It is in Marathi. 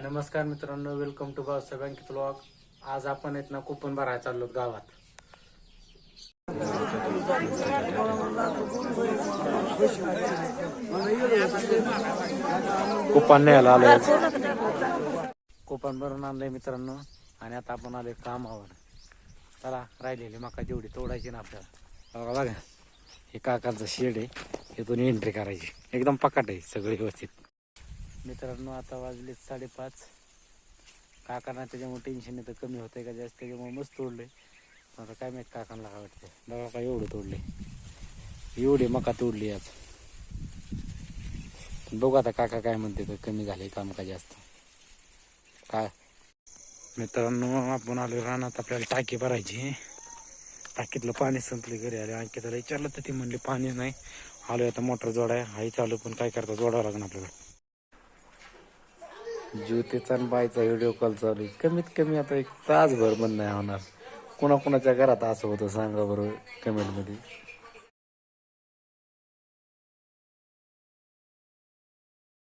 नमस्कार मित्रांनो वेलकम टू गावचा बँकेत ब्लॉग आज आपण आहेत ना कुपन भरायला चाललो गावात. कुपन न्यायला आलोय. कुपन भरून आणलंय मित्रांनो आणि आता आपण आलोय कामावर. चला राहिलेली मका जेवढी तोडायची ना आपल्याला. बघा बघा. हे काकांचं शेड आहे. इथून एंट्री करायची. एकदम पकाट आहे सगळं व्यवस्थित. मित्रांनो आता वाजले साडेपाच. काकांना त्याच्यामुळे टेन्शन येतं कमी होतंय का जास्त? त्याच्यामुळे मस्त तोडले आता काय माहीत काकांना काय वाटतंय. बघा काय एवढं तोडले एवढी मका तोडली आज. बघू आता काका काय म्हणते तर कमी झाले काम का जास्त? काय? मित्रांनो आपण आलो रानात आपल्याला टाकी भरायची. टाकीतलं पाणी संपले घरी आले. आणखी त्याला विचारलं तर ती म्हणली पाणी नाही. आलो आता मोटर जोडाय. हाही चालू पण काय करता? जोडावं लागेल आपल्याला. ज्योतीचा आणि बाईचा व्हिडिओ कॉल चालू आहे. कमीत कमी आता एक तासभर बंद नाही होणार. कोणाकोणाच्या घरात असं होतं सांगा बरोबर कमेंटमध्ये